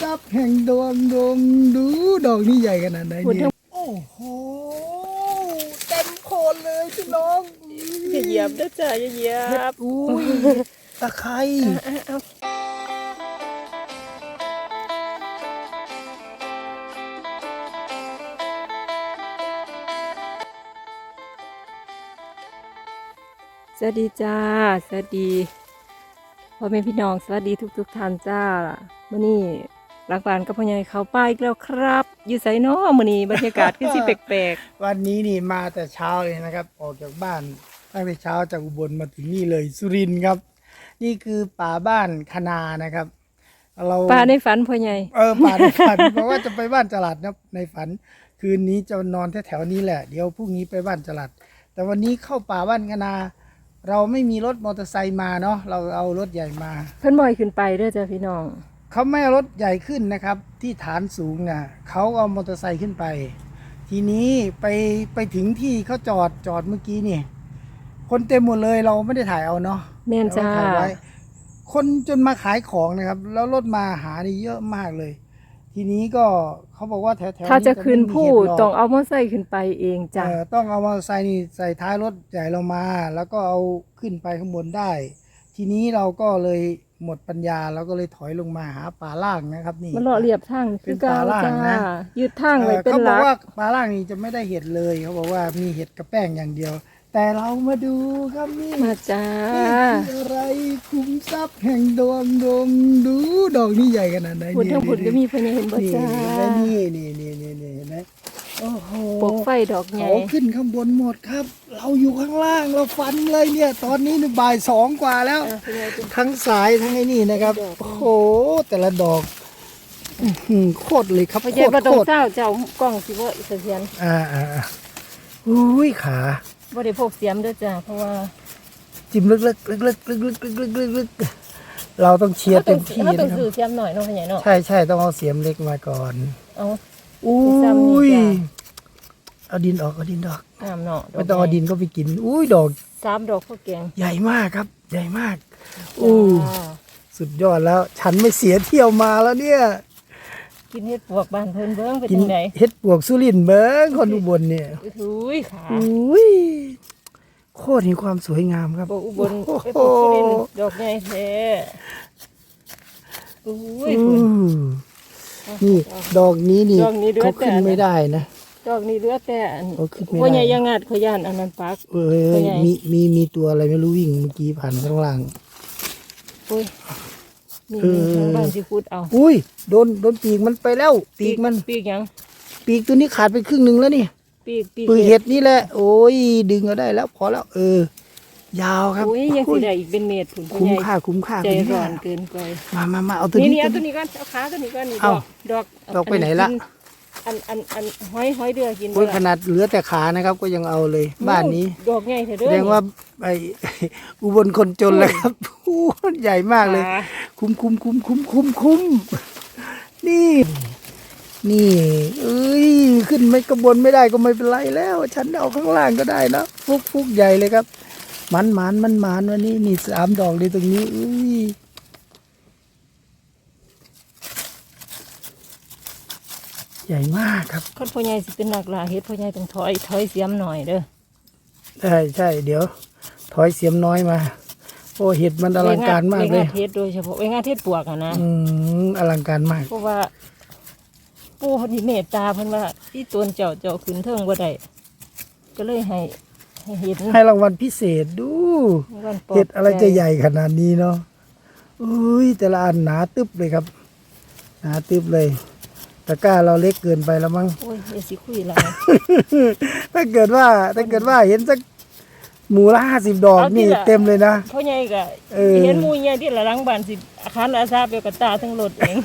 ทรัพย์แห่งดวงดวงดูดอกนี้ใหญ่ขนาดไหนคุณเนี่ทั้ยงโอ้โหเต็มโคนเลยพี่น้องอย่าเหยียบนะจ๊ะอย่าเหยียเห็ดบอุ้ยตะไคร้อะเอาสวัสดีจ้า สวัสดีพ่อแม่พี่น้องสวัสดีทุกทุกๆท่านจ้ามื่อนี้ รักบานกับพ่อใหญ่เขาป้าอีกแล้วครับ อยู่ไสเนาะมื่อนี้บรรยากาศคือสิแปลกวันนี้นี่มาแต่เช้าเลยนะครับ ออกจากบ้านตั้งแต่เช้าจากอุบลมาถึงนี่เลยสุรินทร์ครับ นี่คือป่าบ้านคณานะครับ เราๆป้าในฝันพ่อใหญ่เออป่าในฝัน เพราะว่าจะไปบ้านจลัดนะในฝัน คืนนี้จะนอนแถวๆนี้แหละ เดี๋ยวพรุ่งนี้ไปบ้านจลัด แต่วันนี้เข้าป่าบ้านคณา เราไม่มีรถมอเตอร์ไซค์มาเนาะเราเอารถใหญ่มา เพิ่นบ่อยขึ้นไปเด้อจ้าพี่น้อง เขาไม่เอารถใหญ่ขึ้นนะครับ ที่ฐานสูงน่ะเขาเอามอเตอร์ไซค์ขึ้นไป ทีนี้ไปไปถึงที่เขาจอดจอดเมื่อกี้นี่ คนเต็มหมดเลยเราไม่ได้ถ่ายเอาเนาะแม่นจ้าเรถ่ายไว้คนจนมาขายของนะครับ แล้วรถมาหานี่เยอะมากเลย ทีนี้ก็เขาบอกว่าแถวๆถ้าจะไม่มีขึ้นผู้เห็ดหรกต้องเอามอไซค์ขึ้นไปเองจ้ะเออต้องเอามอเตอร์ไซค์นี่ใส่ท้ายรถใหญ่เรามา แล้วก็เอาขึ้นไปข้างบนได้ ทีนี้เราก็เลย หมดปัญญาเราก็เลยถอยลงมาหาป่าล่างนะครับ นี่ มันเลาะเรียบทางเป็คืนอเก่าป่าล่างจ้านะยึดทางไว้เป็นเขาหบอลักกว่าปลาล่างนี่จะไม่ได้เห็ดเลยเขาบอกว่ามีเห็ดกระแป้งอย่างเดียว แต่เรามาดูครับนี่มาจ้านี่คืออะไรคุ้มทรัพย์แห่งดวงดวงดูดอกนี้ใหญ่ขนาดไหนผุดทั้งผุดก็มีพญาเห็นบ่นี่จ้าและนี่นี่นี่นี่นี่เห็นไหม โอ้โหปกไฟดอกใหญ่เขาขึ้นข้างบนหมดครับ เราอยู่ข้างล่างเราฟันเลยเนี่ย ตอนนี้นี่บ่ายสองกว่าแล้ว ทั้งสายทั้งไอ้นี่นะครับ โอ้โห แต่ละดอกโคตรเลยครับโคตรโคตรเจ้าเจ้ากล้องสิว่าเสียนอ่าอ่าอุ้ยขาบ่ได้พกเสียมด้วยจ้ะเพราะว่า จิ้มลึกๆลึกๆลึกๆลึกๆลึกๆเราต้องเชียร์เต็มที่นะครับต้องสื่อเสียมหน่อยน้องใหญ่เนาะใช่ใช่ต้องเอาเสียมเล็กมาก่อนเอา อุ้ซ้ำนี่ยจ้ะ เอาดินออกเอาดินออกงามเนาะไม่ต้องเอาดินก็ไปกิน อุ้ยดอกสามดอกข้าวแกงใหญ่มากครับ ใหญ่มากอู้จ้าสุดยอดแล้ว ฉันไม่เสียเที่ยวมาแล้วเนี่ย กินเฮ็ดปวกบ้านเพิ่นเบิ่งเป็นกินจังได๋เฮ็ดปวกสุรินทร์เบิ้งคนอุบลเนี่ยอุ้ยขาอุ้ยโคตรมีความสวยงามครับปลูกอุบลโอ้ไปโหปลูกสุรินทร์ดอกใหญ่แท้อุ้ยอืคุณม นี่ดอกนี้นี่ดอกนี้ด้วยเขาขึ้นแต่ ไม่ได้นะ ดอกนี้เหลือแต่อันโอ้ขึ้นไม่ได้ ว่าใหญ่ยังงัดขอยานอันนั้นปัก เอ้เป็นยไงมีมีมีตัวอะไรไม่รู้วิ่งเมื่อกี้ผ่านข้างล่างอุ้ยนี่เออ ทางบ้านสิพูดเอาอุ้ยโดนโดนปีกมันไปแล้ว ปีกมัน ปีกหยังปีกตัวนี้ขาดไปครึ่งหนึ่งแล้วนี่ปีกปีกปีกเห็ดนี่แหละ โอ้ยดึงก็ได้แล้ว พอแล้ว เออ ยาวครับอุ้ยยังอุ้สิยได้อีกเป็นเมตรผุนพ่อคุ้มใหญ่ค่าคุ้มค่าใจคุ้มร้อค่านเกินไปมามามาเอาตัวนี่นี้นี่เอาตัตัววนี้นี้ก่อนเอาขาตัวนี้ก่อนนี่ดเอ้าอกดอกดอกไปไหนละอันอันอันหอยหอยเดือกินโอ้ยบ่ขล่ะนาดเหลือแต่ขานะครับ ก็ยังเอาเลย บ้านนี้ดอกใหญ่เถอะแสเด้อดงว่าไอ อุบลคนจนแล้วครับอู้ใหญ่มากเลย ขาคุ้มคุ้มคุ้มคุ้มคุ้มคุ้มนี่ นี่ เอ้ย ขึ้นไม่กระบนไม่ได้ก็ไม่เป็นไรแล้ว ฉันเอาข้างล่างก็ได้นะฟุกฟุกใหญ่เลยครับ มันหมานมันหมานวันนี้นี่สามดอกเลยตรงนี้เอ้ยใหญ่มากครับคนพ่อใหญ่สิเป็นนักล่าเฮ็ดพ่อใหญ่ต้องถอยถอยเสียมหน่อยเด้อใช่ใช่เดี๋ยว ถอยเสียมน้อยมา โอ้เห็ดมันอลังการมากเลยไว้งนเฮ็ดโดยเฉพาะไว้งานเฮ็ดปวกอะนะอืมอลังการมากเพราะว่า ปู่เพิ่นสิเมตตาเพิ่นว่าที่ตนเจ้าเจ้าขึ้นเทิงบ่ได้ก็เลยให้ ให้เห็นให้รางวัลพิเศษดู วันปลบเห็ดอะไรจะใหญ่ขนาดนี้เนาะอุ้ยแต่ละอันหนาตึบเลยครับ หนาตึบเลย ตะกร้าเราเล็กเกินไปแล้วมั้ง โอ้ยอย่าสิคุยหลายถ้าเกิดว่าถ้าเกิดว่าเห็นสักหมูละห้าสิบดอกเอาที่นี่ละเต็มเลยนะพ่อใหญ่ก็เออ เห็นหมู่ใหญ่ที่ละหลังบ้านสิอาคารอาซาเปียวกับตาทั้งรถเอง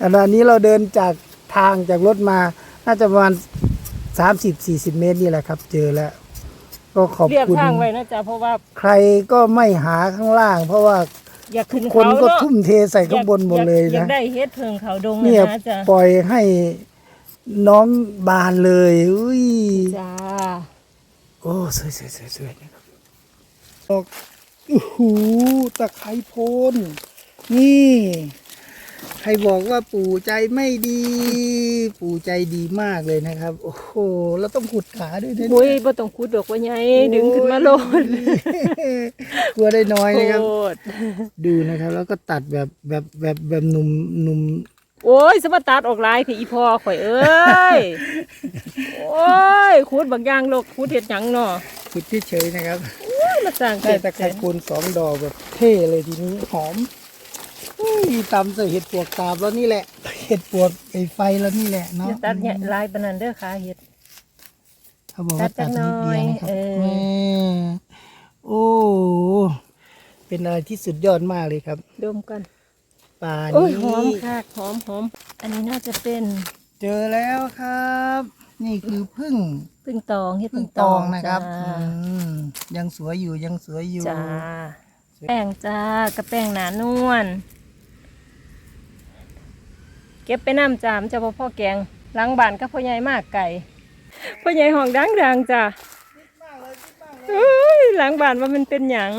ขณะนี้เราเดินจากทางจากรถมา น่าจะประมาณสามสิบสี่สิบเมตรนี่แหละครับ เจอแล้ว ก็ขอบเรียบคุณ ทางไว้นะจ๊ะเพราะว่าใครก็ไม่หาข้างล่าง เพราะว่าอยากขึ้นคนเขาก็เนาะทุ่มเทใส่ข้างบนหมดเลยอยานะกได้เฮ็ดเพิงเขาดงเนี่ยนะจ๊ะปล่อยให้น้องบานเลยอุ้ยจ้าโอ้สวยสวยสวยสวยนะครับดอกโอ้โหตะไคร้โพนนี่ ใครบอกว่าปู่ใจไม่ดี ปู่ใจดีมากเลยนะครับ โอ้โหเราต้องขุดขาด้วยนะโอ้ยบ่ต้องคุดดอกว่าไงดึงขึ้นมาโลดกลัวได้น้อยนะครับโคตรดูนะครับ แล้วก็ตัดแบบแบบแบบแบบหนุ่มหนุ่มโอ้ยสมาตัดออกหลายที่อีพ่อข่อยเอ้ย โอ้ยคุดบางอย่างโลกคุดเฮ็ดหยังเนาะขุดเฉยๆนะครับมาสร้างได้ตะไคร้โคนสองดอกแบบเท่เลยทีนี้หอมอุ้ย ตำใส่เห็ดปวกตาบแล้วนี่แหละ เห็ดปวกไอไฟแล้วนี่แหละอเนาะย่าตัดเนี่ยลายปานนั้นเด้อค่ะเฮ็ดเขาบอกว่าตัตัดดจันิกดหน่เดีอยยวนะครับเออแม่โอ้เป็นอะไรที่สุดยอดมากเลยครับดมกันป่าโอ้ยนี้หอมค่ะหอมหอมอันนี้น่าจะเป็น เจอแล้วครับ นี่คือพึ่งพึ่งตองเฮ็ดพึ่พึ่งงตตอองงนะครับจ้าอืมยังสวยอยู่ยังสวยอยู่จ้าแป้งจ้ากระแป้งหนานวล เก็บไปน้ำจามจะบ่พ่อแกงหล้างบ้านก็พ่อใหญ่มากไก่พ่อใหญ่ห้องดังดังๆจ้าเอ้ยหล้างบ้านว่ามันเป็นหยัง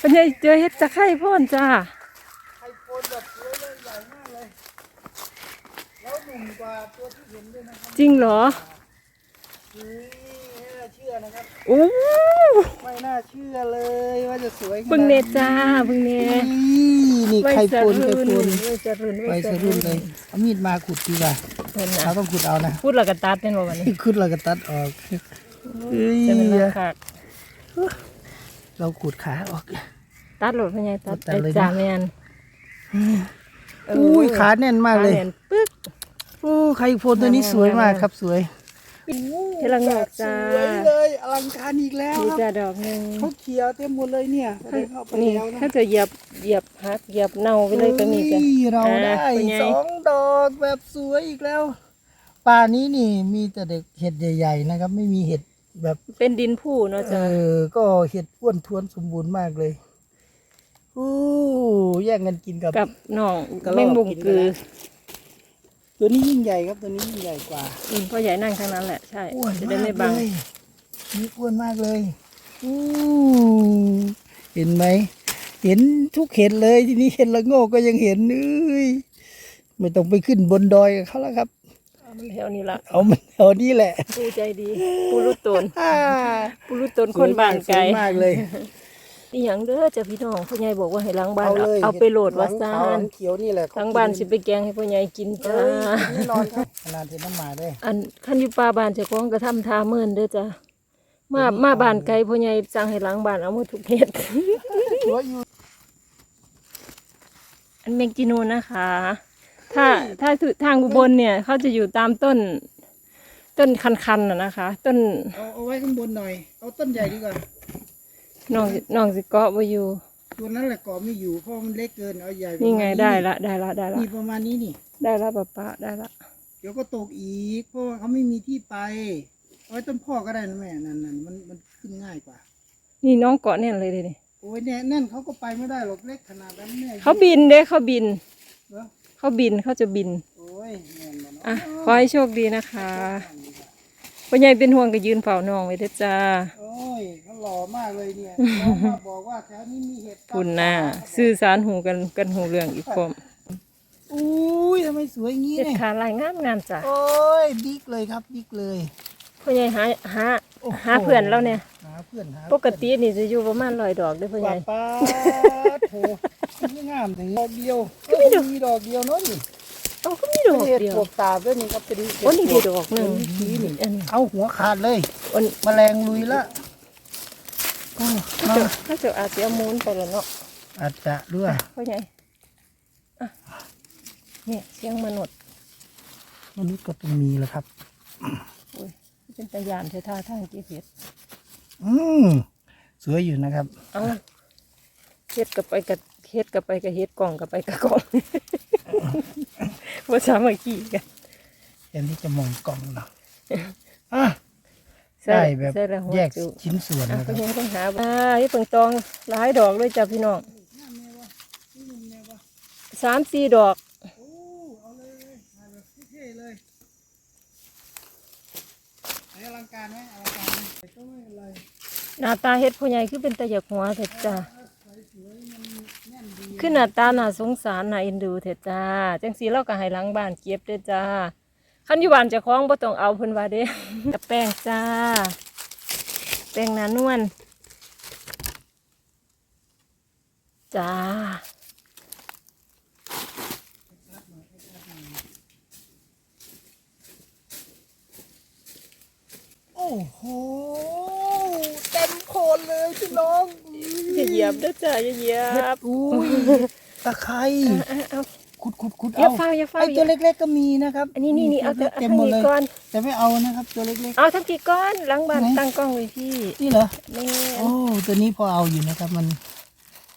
พ่อใหญ่เจอเฮ็ดจะไข่พ่นจ้าไข่โคนแบบสวยเลยใหญ่มากเลยแล้วหนุ่มกว่าตัวที่เห็นด้วยนะครับจริงเหรอนี่ไม่น่าเชื่อนะครับโอ้ไม่น่าเชื่อเลยว่าจะสวยขนาดเบิ่งเนจ้าเบิ่งเนนี่นี่ไข่โคนไข่โคนไว้จะรุ่นไปสะรุ่นเลยเอามีดมาขุดดีกว่าเพิ่นเราน่ะต้องขุดเอานะพูดแล้วก็ตัดเป็นบ่วันนี้ขุดเราก็ตัดออกเอ้ยจะเป็นราคาเราขุดขาออก ตัดโหลดพ่อใหญ่ตัดตัดไอ้เลยนะจ่าแมนเอุ้ยขาแน่นมากเลยขแน่นปึ๊ก โอ้ไข่โคนตัวนี้สวยมากครับสวย เทลังงอกจ้า สวยเลยอลังการอีกแล้วมีครับจ้าดอกหนึ่งเขาเขียวเต็มหมดเลยเนี่ยแสดงเข้าไปนี่แล้วนะถ้าจะเหยียบเหยียบหักเหยียบเน่าไปเลยก็มีจ้ะเฮ้ยเราอ่าได้เป็นไง สองดอกแบบสวยอีกแล้ว ป่านี้นี่มีแต่เด็กเห็ดใหญ่ ๆ นะครับ ไม่มีเห็ดแบบเป็นดินผู้เนาะเอจ้าอก็เห็ดอ้วนท้วนสมบูรณ์มากเลยอู้แย่งกันกินกับ กับน้องกระรอกแมงบุงกินไปกือแล้ว ตัวนี้ยิ่งใหญ่ครับตัวนี้ยิ่งใหญ่กว่าอืมพ่อใหญ่นั่งข้างนั้นแหละใช่อ้วนจะได้มากไม่บังเลยนี่อ้วนมากเลยอู้เห็นไหมเห็นทุกเห็ดเลยทีนี้เห็ดละโงกก็ยังเห็นเอ้ยไม่ต้องไปขึ้นบนดอยกับเขาแล้วครับ เอามันแถวนี้ละเอามันเอานี่แหละ ปูใจดี ปูรุดตนอ่าปูรุดตนคนบ้านไกล สวยมากเลย อีหยังเด้อจ้ะพี่น้องพ่อใหญ่บอกว่าให้ล้างบ้าน เอาเลยเอาไปโหลดว่าหซ่าลังขวนหลังเขียวนี่แหละล้างบ้านสิไปแกงให้พ่อใหญ่กินเอ้จ้ายแน่นอนครับขนาดเห็นน้ำหมาด้วยอันคันอยู่ป่าบ้านเจ้าของก็ทำทาเมินเด้อจ้ะมามาบ้านไกลพ่อใหญ่สั่งให้ล้างบ้านเอาหมดทุกเฮ็ดสวยอยู่อันเมงจินูนะคะ ถ้าถ้าทางอุบลเนี่ยเขาจะอยู่ตามต้น ต้นคันๆน่ะนะคะ ต้นเอาเอาไว้ข้างบนหน่อย เอาต้นใหญ่ดีกว่า น้องน้องสิเกาะไว้อยู่ ตัวนั้นแหละก่อไม่อยู่เพราะมันเล็กเกินเอาใหญ่ประนี่มาณไงได้ละได้ละได้ละนี่ประมาณนี้นี่ ได้ละป้าป้าได้ละเดี๋ยวก็ตกอีก เพราะว่าเขาไม่มีที่ไปเอาไว้ต้นพ่อก็ได้นะแม่นั่นนั่นมันมันขึ้นง่ายกว่า นี่น้องเกาะแน่นเลยเลยโอ้ยเนี่ยนั่นเขาก็ไปไม่ได้หรอกเล็กขนาดนั้นแม่เขาบินเด้เขาบิน เหรอเขาบินเขาจะบินโอ้ยแม่นบ่เนาะอะขอให้โชคดีนะคะ พ่อใหญ่เป็นห่วงก็ยืนเฝ้าน้องไว้เด้อจ้า โอ้ยเขาหล่อมากเลยเนี่ยน้องมาบอกว่าแถวนี้มีเห็ดคุณน่ะสื่อสารหูกันกันหูเรื่องอีกพร้อมอุ้ยทำไมสวยงี้เจ็ดเนี่ยขาลายงามงามจ้ะโอ้ยบิ๊กเลยครับบิ๊กเลยพ่อใหญ่หาหาโอ้โหาเพื่อนแล้วเนี่ย หาเพื่อนหาปกตินี่จะอยู่ประมาณร้อยดอกเด้อพ่อใหป้าญ่ ป้าโถไม่งามถึงดอกเดียวก็มีดอกมีดอกเดียวเนาะนี่ เอาก็มีดอกเห็ดเดียวปวกตาบด้วยนี่ครับเป็นโอ้นี่ดีดอกหนึ่งสีนี่อันนี้เอาหัวขาดเลยอันแมลงลุยละโอ้ถ้ามาจะถ้าจะอาจจะเอามูนไปแล้วเนาะอาจจะด้วยพ่อใหญ่อะเนี่ยเสียงมนุษย์มนุษย์ก็ต้องมีแล้วครับอุ้ยเป็นตะยานเทท่าทางเก็บเห็ดอืมสวยอยู่นะครับ เอาเฮ็ดกับไปกับ เฮ็ดกับไปกับเฮ็ดกล่องกับไปกับกล่องว่าสามัคคีกันแทนที่จะมองกล้องเนาะอะใส่ได้แบบใส่ละหัวแยกจุชิ้นส่วนอะนะคก็รับยังต้องหาอ่าที่เปิงตองหลายดอกเลยจ้ะพี่น้องสามสี่ดอกโอ้เอาเลยถ่ายแบบเท่ๆเลยไหนอลังการไหมอลังการไหมแต่ก็ไม่เป็นไรหน้าตาเฮ็ดพ่อใหญ่คือเป็นตะหยักหัวเถิดจ้ะ สวยๆมันแน่นดี ขึ้นหน้าตาน่าสงสารน่าเอ็นดูเถอะจ้า จังสีเราก็ให้หล้างบ้านเก็บเด้อจ้าคันอยู่บ้านจะคล้องบ่ต้องเอาเพิ่นว่าเด้กับแป้งจ้า แป้งหนานวลจ้าโอ้โห เต็มโคนเลยพี่น้อง อย่าเหยียบเด้อจ้าอย่าเหยียเห็ดบอุ้ยตะไคร้เอาเอาขุดขุดขุดอย่าเอาเฝ้าอย่าเฝ้าไอตัวเล็กๆก็มีนะครับอันนี้นี่นี่เอาตัวเอาเต็มทั้งหมดนี้เลยก่อน แต่ไม่เอานะครับตัวเล็ก เอาทั้งกี่ก้อนหล้างบ้านไหน ตั้งกล้องไว้พี่ๆนี่เหรอ แม่นโอ้ตัวนี้พอเอาอยู่นะครับ มัน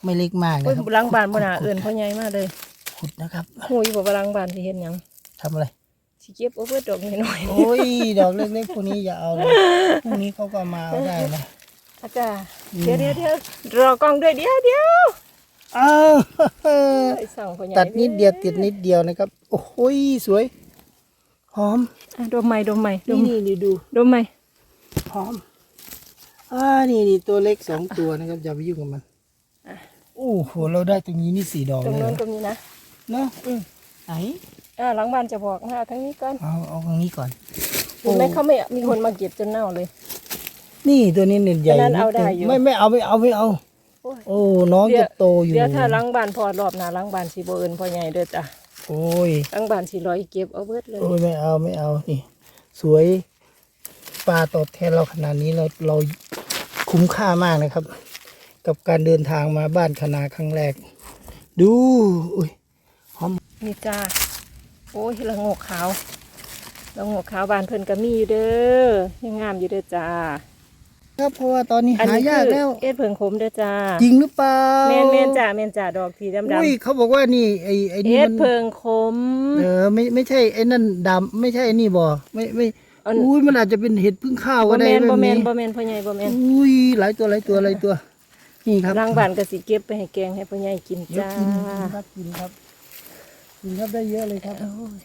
ไม่เล็กมากโอ้นะยครับหล้างบ้านบ่น่าเอิ้นพ่อใหญ่มากเลยขุดนะครับหูยบอกว่าหล้างบ้านสิเฮ็ดหยังทำอะไร สิเก็บเอาเบิดดอกน้อยๆโอ้ยดอกเล็กๆพวกนี้อย่าเอาเลยพวกนี้เขาก็มาเอาได้นะอาจารย์ เดี๋ยวเดี๋ยวเดี๋ยวรอกล้องด้วยเดี๋ยวเดี๋ยวอ้าวไอ้สั่งพ่อใหญ่ตัดนิดเดียวติดนิดเดียวนะครับ โอ้โหยสวย หอมอะดมใหม่ดมใหม่ดนี่มนี่นี่ดูดมใหม่หอมอ่านี่นี่ตัวเล็กสองตัวนะครับอย่าไปยุ่งกับมันโอ้โหเราได้ตรงนี้นี่สี่ดอกตรงเลยโน้นเหรอตรงนี้นะเนาะไหนอ่าหลังบ้านจะบอกนะเอาทั้งนี้ก่อนเอาเอาตรงนี้ก่อน เห็นไหมเขาไม่มีคนมาเก็บจนเน่าเลย นี่ตัวนี้เน็ตใหญ่อันนั้นเอาได้อยู่ ไม่ไม่เอาไม่เอาไม่เอา โอ้ยโอ้น้องเดี๋ยวจะโตอยู่ เดี๋ยวถ้าหลังบ้านพอรอบหน้าหลังบ้านสิบ่เอิ้นพ่อใหญ่เด้อจ้ะโอ้ยหลังบ้านสิร้อยเก็บเอาเบิดเลย โอ้ยไม่เอาไม่เอานี่ สวยปลาตอบแทนเราขนาดนี้เราเราคุ้มค่ามากนะครับ กับการเดินทางมาบ้านคณาครั้งแรก ดูอุ้ยหอมนี่จ้า โอ้ยละโงกขาวละโงกขาวบ้านเพิ่นก็มีอยู่เด้อยังงามอยู่เด้อจ้า ครับเพราะว่าตอนนี้อันหานี้ยากคือแล้วเอ็ดเพิงขมเด้อจ้าจริงหรือเปล่าแม่นแม่นจ้าแม่นจ้าดอกสีดำดอุ้ยเขาบอกว่านี่ไอ้ไอ้นี่เอ็ดมันเพิงขมเออไม่ไม่ใช่ไอ้นั่นดำไม่ใช่ไอ้นี่บ่ไม่ไม่อันอุ้ยมันอาจจะเป็นเห็ดพึ่งข้าวบ่ก็ได้แม่นแบบ่บแม่นี้นบ่แม่นพ่อใหญ่บ่แม่นอุ้ยหลายตัวหลายตัวหลายตัว นี่ครับล้างบ้านก็สิเก็บไปให้แกงให้พ่อใหญ่กินเดี๋ยวจ้ากินครับกินครับกินครับได้เยอะเลยครับโอ้ย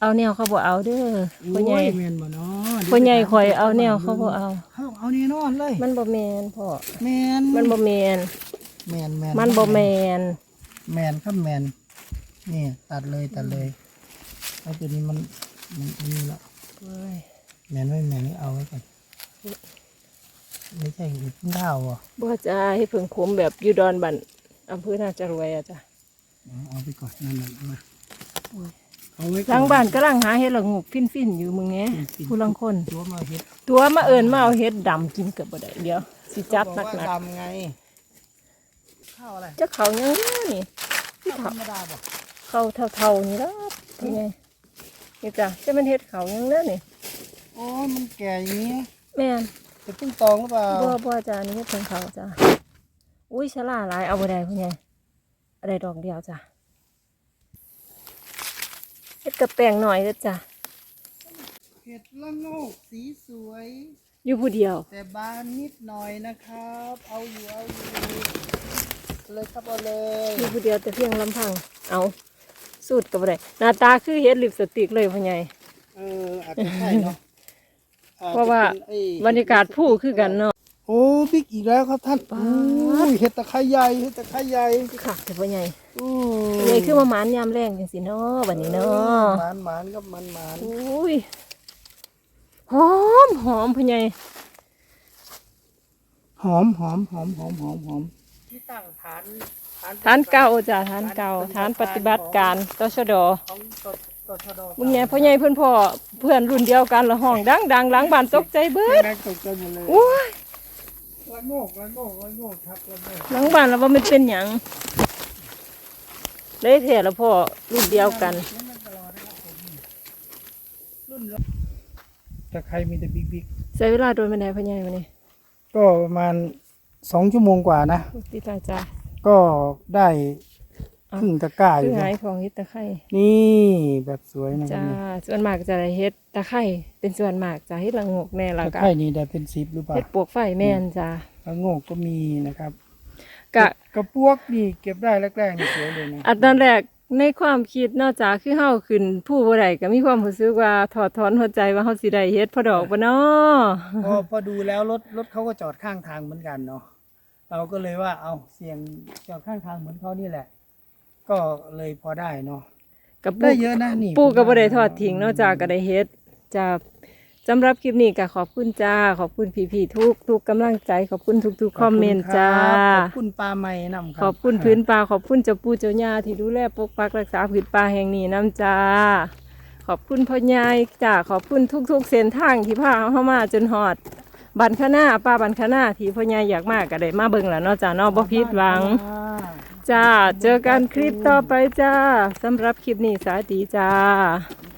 เอาแนวเขาบ่เอาเด้อพ่อใหญ่โอ้ยแมนบ่เนาะพ่อใหญ่ข่อยเอาแนวเขาบ่เอาเขาเอาแน่นอนเลย มันบ่แม่นพ่อแมนมันบ่แม่นแมนแมนมันบ่แม่นแมนครับแมนนี่ตัดเลยตัดเลยเอาตัวนี้มันมันนี่ละโอ้ยแมนไม่แมนนี่เอาไว้ก่อนไม่ใช่เห็ดพึ่งข้าวบ่บ่จ้าให้เพิ่งขมแบบอยู่ดอนบันอำเภอน่าจะรวยอะจ้ะเอาเอาไปก่อนนั่นนั่นเอามาโอ้ย เอาไว้ก่อล้างบ้านกำลังหาเห็ดละงูกฟินๆอยู่มึงแงฟินๆ ผู้ลังคน ตัวมาเห็ดตัวมาเอิญมาเอาเห็ดดำกินเกือบบ่ได้เดี๋ยวสิจัดหเขาบอกนัว่ากดำไง ข้าวอะไรๆจะเขายังไงนี่ ข้าวธรรมดาบ่เขาเท่าๆนี่ละเป็นไงนี่จ้ะจะมันเห็ดเขายังเด้อนี่โอ้ยมันแก่อย่างนี้แม่นจะพึ่งตองหรือเปล่าบ่บ่จ้านี่เห็ดเพิ่งเขาจ้ะอุ้ยฉลาหลายเอาบ่ได้พ่อใหญ่อะไรดอกเดียวจ้ะเห็ ดกระแปงหน่อยเด้อจ้ะเห็ดละโงกสีสวย อยู่ผู้เดียว แต่บานนิดหน่อยนะครับ เอาอยู่เอาอยู่เลยครับเอาเลยอยู่ผู้เดียวแต่เพียงลำพัง เอาสูตรกับอะไรหน้าตาคือเฮ็ดลิปสติกเลยพ่อใหญ่เอออาจจะใช่เนาะอจจเพราะว่าป็นไอ้บรรยากาศผู้คือกันเนาะโอ้บิ๊กอีกแล้วครับท่านป๊าโอ้ดยเห็ดตะไคร้ใหญ่เห็ดตะไคร้ใหญ่คือคักแต่พ่อใหญ่ อืพ่อใหญ่คือมาหมานยามแรงจังสิเนาะบัดนี้เนาะหมานหมานครับมันหมานอุ้ยหอมหอมพ่อใหญ่หอมหอมหอมหอมหอมหอมที่ตั้งฐานฐานเก่าจ้ะฐานเก่าฐานปฏิบัติการตชดของตตชดมึงไงพ่อใหญ่เพื่อนพ่อเพื่อนรุ่นเดียวกันละห้องดังดังๆหลังบ้านตกใจเบิดแรงตกใจหมดเลยโอ้ยละโงกละโงกละโงกครับละโงกหลังบ้านแล้วว่ามันเป็นหยัง เลยเถอะแล้วพ่อรุ่นเดียวกันตะไคร้มีแต่บิ๊กบิ๊กใช้เวลาโดนไปไหนพ่อใหญ่มานี่ก็ประมาณสองชั่วโมงกว่านะ ติดตาจ้าก็ได้เอาครึ่งตะกร้าอคือยู่หานะยของเฮ็ดตะไคร้นี่แบบสวยนะครับจ้านี่ส่วนมากจะได้เฮ็ดตะไคร้เป็นส่วนมากจ้าเฮ็ดละโงกแน่ละตะก็ไคร้นี่ได้เป็นสิบหรือเปล่าเฮ็ดปวกไฟแม่นจ้าละโงกก็มีนะครับ กะกระปวกนี่เก็บได้แรกๆนี่สวยเลยนะอันตอนแรกในความคิดเนอกจากคือเฮาขึ้น ผู้บ่ได้ก็มีความรู้สึกว่าถอดถอนหัวใจว่าเฮาสิได้เฮ็ดพอดอกบ่เนาะพอพอดูแล้วรถรถเขาก็จอดข้างทางเหมือนกันเนาะเราก็เลยว่าเอาเสี่ยงจอดข้างทางเหมือนเขานี่แหละ ก็เลยพอได้เนาะกับได้ปู่เยอะนะนี่ปู่ก็บ่ได้ผมว่าทอดทิ้งเนอกจากก็ได้เฮ็ดจะ สำหรับคลิปนี้ก็ขอบคุณจ้า ขอบคุณพี่ๆทุกทุกกำลังใจ ขอบคุณทุกๆคอมเมนต์จ้า ขอบคุณปลาใหม่นำครับขอบคุณพื้นป่าขอบคุณเจ้าปู่เจ้าย่าที่ดูแลปกปักรักษาพื้นป่าแห่งนี้น้ำจ้า ขอบคุณพ่อใหญ่จ้าขอบคุณทุก ๆ เส้นทางที่พาเฮามาจนฮอด บันคณาป้าบันคณาที่พ่อใหญ่อยากมาก็ได้มาเบิ่งแล้วเนาะจ้าเนาะบ่ผิดหวัง จ้า เจอกันคลิปต่อไปจ้าสำหรับคลิปนี้สวัสดีจ้าส